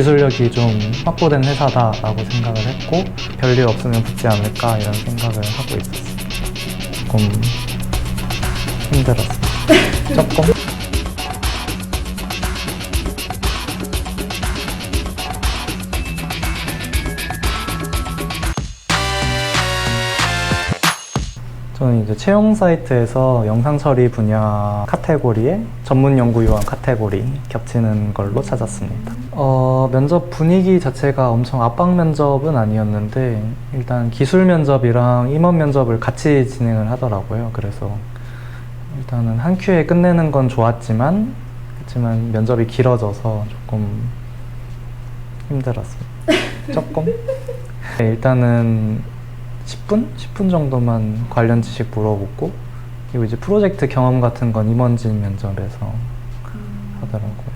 기술력이 좀 확보된 회사다라고 생각을 했고 별일 없으면 붙지 않을까 이런 생각을 하고 있었어요. 조금 힘들었어요. 조금. 저는 이제 채용 사이트에서 영상 처리 분야 카테고리에 전문 연구 요원 카테고리 겹치는 걸로 찾았습니다. 어, 면접 분위기 자체가 엄청 압박 면접은 아니었는데 일단 기술 면접이랑 임원 면접을 같이 진행을 하더라고요. 그래서 일단은 한 큐에 끝내는 건 좋았지만 그렇지만 면접이 길어져서 조금 힘들었습니다. 조금. 네, 일단은 10분? 10분 정도만 관련 지식 물어보고 그리고 이제 프로젝트 경험 같은 건 임원진 면접에서 하더라고요.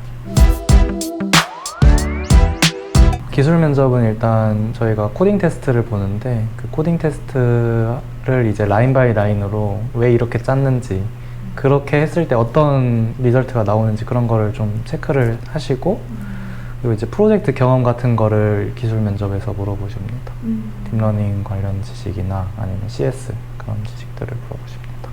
기술 면접은 일단 저희가 코딩 테스트를 보는데 그 코딩 테스트를 이제 라인 바이 라인으로 왜 이렇게 짰는지 그렇게 했을 때 어떤 리절트가 나오는지 그런 거를 좀 체크를 하시고 그리고 이제 프로젝트 경험 같은 거를 기술 면접에서 물어보십니다. 딥러닝 관련 지식이나 아니면 CS 그런 지식들을 물어보십니다.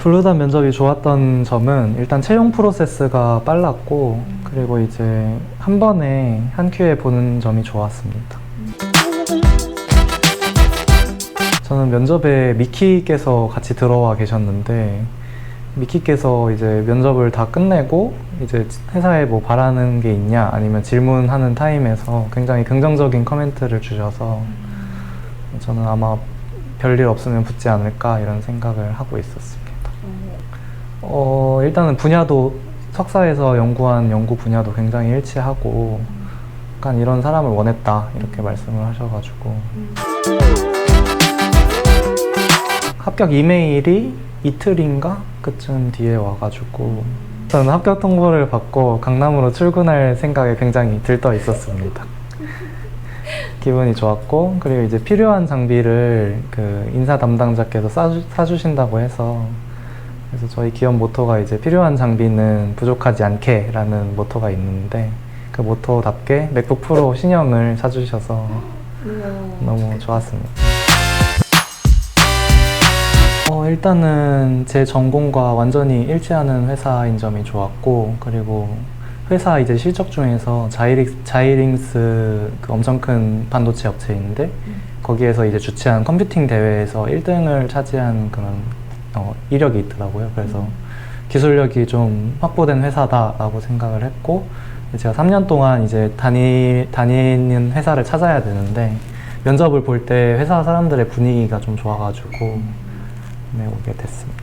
블루단 면접이 좋았던 점은 일단 채용 프로세스가 빨랐고 그리고 이제 한 번에 한 큐에 보는 점이 좋았습니다. 저는 면접에 미키께서 같이 들어와 계셨는데 미키께서 이제 면접을 다 끝내고 이제 회사에 뭐 바라는 게 있냐 아니면 질문하는 타임에서 굉장히 긍정적인 코멘트를 주셔서 저는 아마 별일 없으면 붙지 않을까 이런 생각을 하고 있었습니다. 어, 일단은 분야도 석사에서 연구한 연구 분야도 굉장히 일치하고 약간 이런 사람을 원했다 이렇게 말씀을 하셔가지고 합격 이메일이 이틀인가 그쯤 뒤에 와가지고 저는 합격 통보를 받고 강남으로 출근할 생각에 굉장히 들떠 있었습니다. 기분이 좋았고 그리고 이제 필요한 장비를 그 인사 담당자께서 사주, 사주신다고 해서 그래서 저희 기업 모토가 이제 필요한 장비는 부족하지 않게라는 모토가 있는데 그 모토답게 맥북 프로 신형을 사주셔서 너무 좋았습니다. 어, 일단은 제 전공과 완전히 일치하는 회사인 점이 좋았고 그리고 회사 이제 실적 중에서 자이링, 자이링스 그 엄청 큰 반도체 업체인데 거기에서 이제 주최한 컴퓨팅 대회에서 1등을 차지한 그런 어, 이력이 있더라고요. 그래서 기술력이 좀 확보된 회사다라고 생각을 했고 제가 3년 동안 이제 다니, 다니는 회사를 찾아야 되는데 면접을 볼 때 회사 사람들의 분위기가 좀 좋아가지고 네, 오게 됐습니다.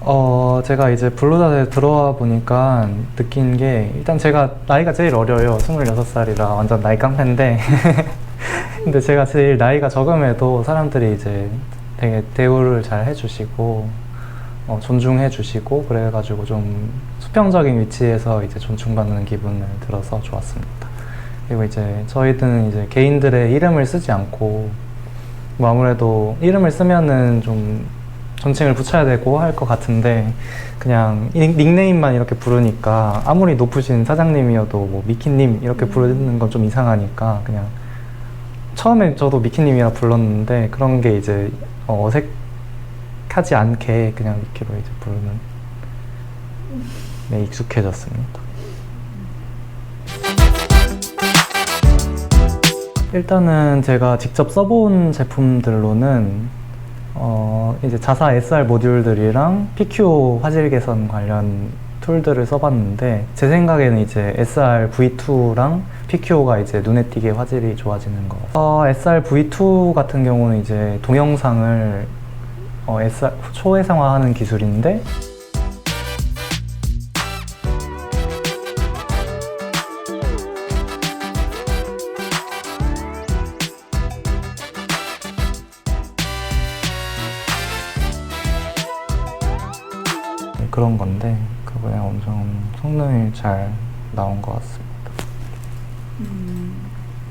어, 제가 이제 블루닷에 들어와 보니까 느낀 게 일단 제가 나이가 제일 어려요. 26살이라 완전 나이 깡패인데 근데 제가 제일 나이가 적음에도 사람들이 이제 되게 대우를 잘 해주시고 어, 존중해주시고 그래가지고 좀 수평적인 위치에서 이제 존중받는 기분을 들어서 좋았습니다. 그리고 이제 저희들은 이제 개인들의 이름을 쓰지 않고 뭐 아무래도 이름을 쓰면은 좀 존칭을 붙여야 되고 할 것 같은데 그냥 닉- 닉네임만 이렇게 부르니까 아무리 높으신 사장님이어도 뭐 미키님 이렇게 부르는 건 좀 이상하니까 그냥 처음에 저도 미키님이라 불렀는데 그런 게 이제 어, 어색하지 않게 그냥 미키로 이제 부르는 네 익숙해졌습니다. 일단은 제가 직접 써본 제품들로는 어 이제 자사 SR 모듈들이랑 PQ 화질 개선 관련 툴들을 써봤는데 제 생각에는 이제 SR V2랑 PQ가 이제 눈에 띄게 화질이 좋아지는 거. 어, SR V2 같은 경우는 이제 동영상을 어, SR 초해상화하는 기술인데 그런 건데 그거에 엄청 성능이 잘 나온 것 같습니다.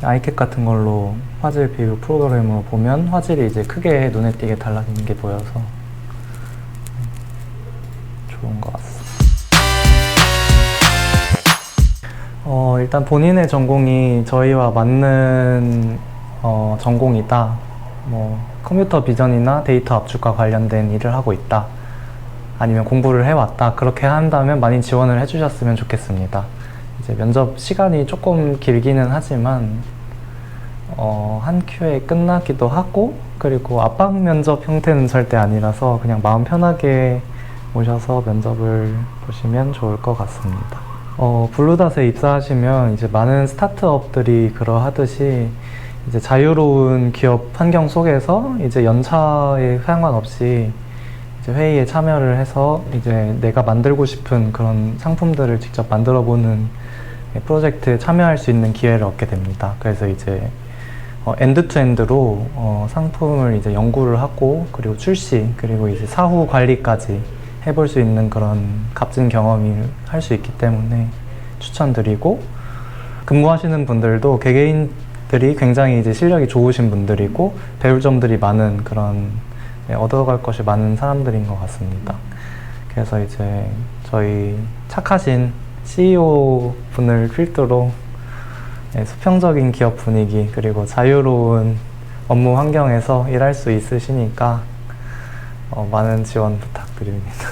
아이캣 같은 걸로 화질 비교 프로그램으로 보면 화질이 이제 크게 눈에 띄게 달라지는 게 보여서 좋은 것 같습니다. 어, 일단 본인의 전공이 저희와 맞는 어, 전공이다. 뭐 컴퓨터 비전이나 데이터 압축과 관련된 일을 하고 있다. 아니면 공부를 해왔다. 그렇게 한다면 많이 지원을 해주셨으면 좋겠습니다. 이제 면접 시간이 조금 길기는 하지만 어, 한 큐에 끝나기도 하고 그리고 압박 면접 형태는 절대 아니라서 그냥 마음 편하게 오셔서 면접을 보시면 좋을 것 같습니다. 어, 블루닷에 입사하시면 이제 많은 스타트업들이 그러하듯이 이제 자유로운 기업 환경 속에서 이제 연차에 상관없이 회의에 참여를 해서 이제 내가 만들고 싶은 그런 상품들을 직접 만들어 보는 프로젝트에 참여할 수 있는 기회를 얻게 됩니다. 그래서 이제 어, 엔드 투 엔드로 어, 상품을 이제 연구를 하고 그리고 출시 그리고 이제 사후 관리까지 해볼 수 있는 그런 값진 경험을 할 수 있기 때문에 추천드리고 근무하시는 분들도 개개인들이 굉장히 이제 실력이 좋으신 분들이고 배울 점들이 많은 그런 네, 얻어갈 것이 많은 사람들인 것 같습니다. 그래서 이제 저희 착하신 CEO 분을 필두로 네, 수평적인 기업 분위기 그리고 자유로운 업무 환경에서 일할 수 있으시니까 어, 많은 지원 부탁드립니다.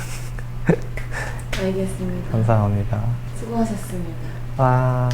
알겠습니다. 감사합니다. 수고하셨습니다. 와.